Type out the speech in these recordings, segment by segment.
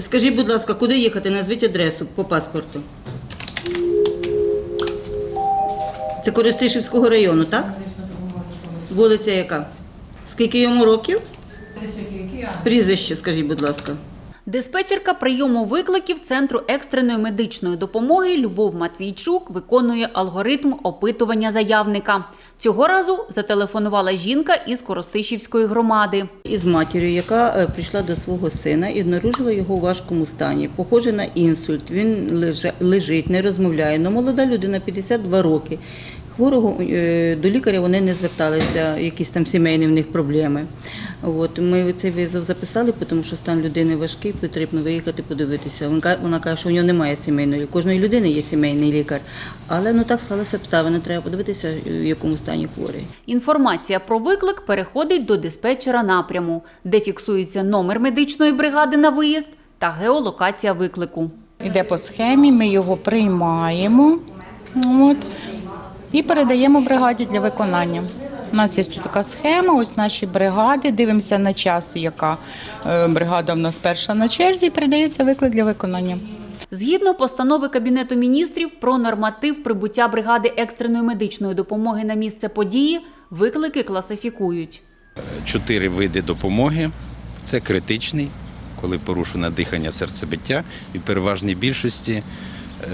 Скажіть, будь ласка, куди їхати? Назвіть адресу по паспорту. Це Користишівського району, так? Вулиця яка? Скільки йому років? Прізвище, скажіть, будь ласка. Диспетчерка прийому викликів Центру екстреної медичної допомоги Любов Матвійчук виконує алгоритм опитування заявника. Цього разу зателефонувала жінка із Коростишівської громади. Із матір'ю, яка е, прийшла до свого сина і обнаружила його у важкому стані. Похоже на інсульт. Він лежить, не розмовляє. Но молода людина 52 роки. Хворого е, до лікаря вони не зверталися, якісь там сімейні в них проблеми. От ми цей визов записали, тому що стан людини важкий, потрібно виїхати подивитися. Вона каже- Вона каже, що у нього немає сімейної. У кожної людини є сімейний лікар. Але ну так сталося обставини. Треба подивитися, в якому стані хворий. Інформація про виклик переходить до диспетчера напряму, де фіксується номер медичної бригади на виїзд та геолокація виклику. Іде по схемі, ми його приймаємо от, і передаємо бригаді для виконання. У нас є тут така схема, ось наші бригади. Дивимося на час, яка е, бригада в нас перша на черзі, і передається виклик для виконання. Згідно постанови Кабінету міністрів про норматив прибуття бригади екстреної медичної допомоги на місце події, виклики класифікують. чотири види допомоги. Це критичний, коли порушено дихання серцебиття, і в переважній більшості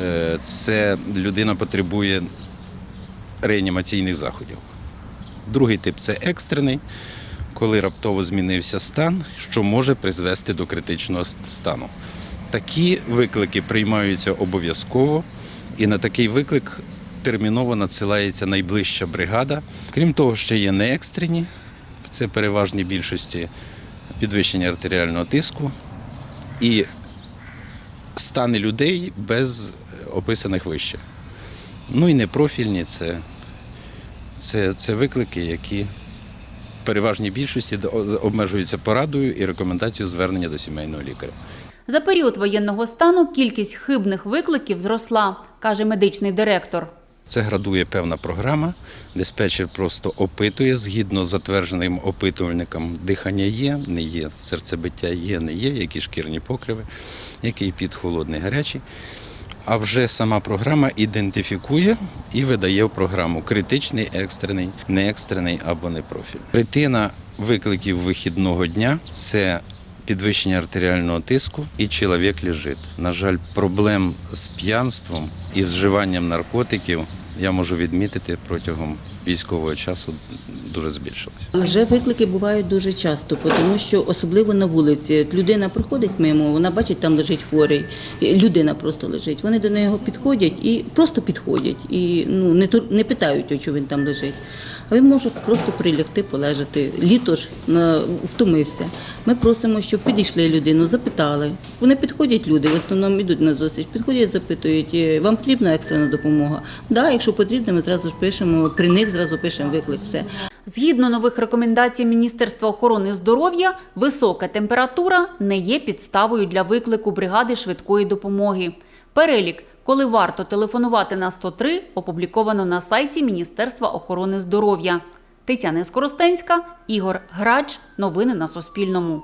е, це людина потребує реанімаційних заходів. Другий тип це екстрений, коли раптово змінився стан, що може призвести до критичного стану. Такі виклики приймаються обов'язково, і на такий виклик терміново надсилається найближча бригада. Крім того, ще є неекстрені, це переважній більшості підвищення артеріального тиску і стани людей без описаних вище. Ну і непрофільні це, це, це виклики, які в переважній більшості обмежуються порадою і рекомендацією звернення до сімейного лікаря. За період воєнного стану кількість хибних викликів зросла, каже медичний директор. Це градує певна програма. Диспетчер просто опитує згідно з затвердженим опитувальником. Дихання є, не є, серцебиття є, не є, які шкірні покриви, який під холодний, гарячий. А вже сама програма ідентифікує і видає в програму критичний, екстрений, неекстрений або непрофіль. Третина викликів вихідного дня це підвищення артеріального тиску і чоловік лежить. На жаль, проблем з п'янством і вживанням наркотиків я можу відмітити протягом військового часу дуже збільшилось. Вже виклики бувають дуже часто, тому що особливо на вулиці. Людина проходить мимо, вона бачить, там лежить хворий. Людина просто лежить. Вони до нього підходять і просто підходять. І ну не не питають, чого він там лежить. А він може просто прилягти, полежати. Літо ж на втомився. Ми просимо, щоб підійшли людину, запитали. Вони підходять люди, в основному йдуть на зустріч, підходять, запитують, «Е, вам потрібна екстрена допомога? Да, якщо потрібно, ми зразу ж пишемо, при них зразу пишемо виклик. Все. Згідно нових рекомендацій Міністерства охорони здоров'я, висока температура не є підставою для виклику бригади швидкої допомоги. Перелік, коли варто телефонувати на 103, опубліковано на сайті Міністерства охорони здоров'я. Тетяна Скоростенська, Ігор Грач. Новини на Суспільному.